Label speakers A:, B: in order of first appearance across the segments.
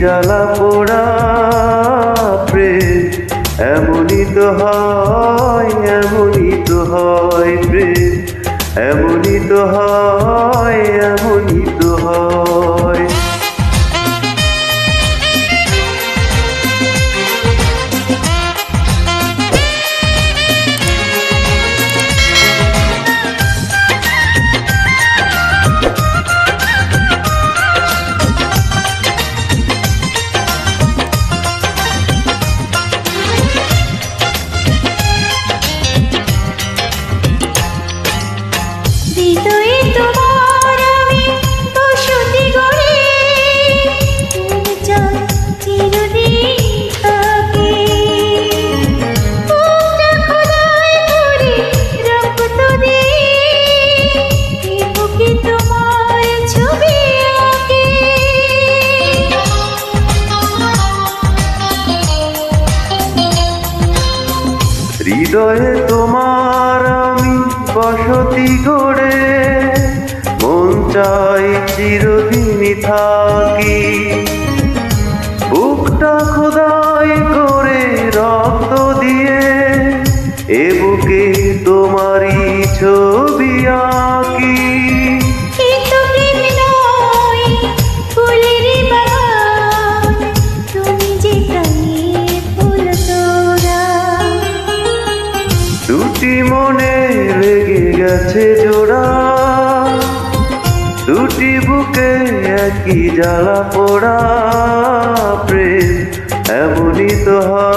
A: জ্বালা পোড়া প্রেম। এমনই তো হয়, এমনই তো হয় প্রেম। এমনই তো হয়, এমনই তো হয়।
B: হৃদয়ে তোমার আমি বসতি গড়ে,
A: মন চাই চিরদিনই থাকি। বুকটা খোদাই করে রক্ত দিয়ে, এ বুকে দুটি মনে লেগে গেছে জোড়া। দুটি বুকে একই জ্বালা পোড়া। প্রেম এমনই তো হয়।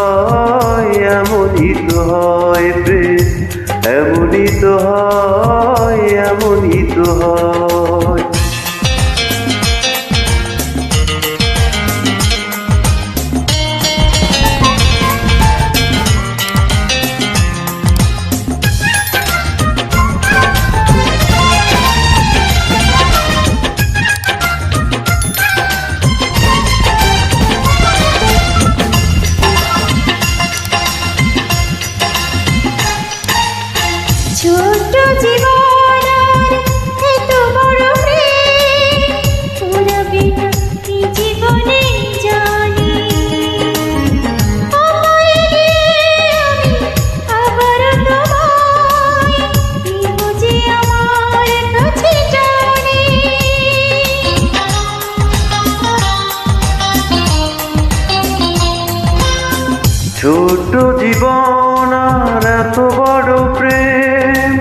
B: জীবন আর এত বড় প্রেম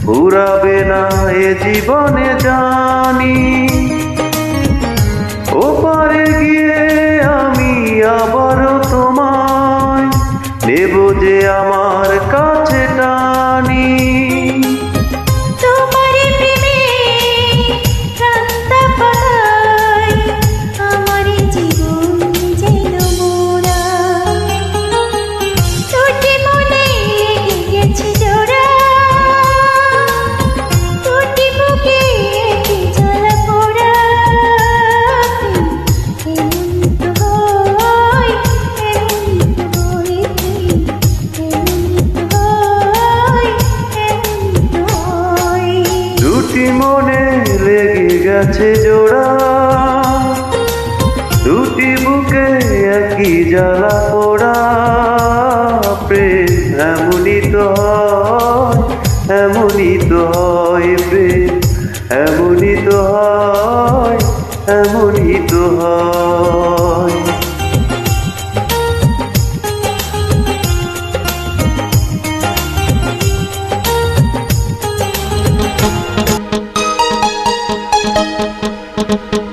B: ফুরাবে না
A: এ জীবনে জানি
B: গেছে জোড়া। দুটি বুকে একই জ্বালা পোড়া।
A: প্রেম এমনই তো এমনই তো হয় প্রেম, এমনই তো হয়, এমনই তো হয়।
B: thank you.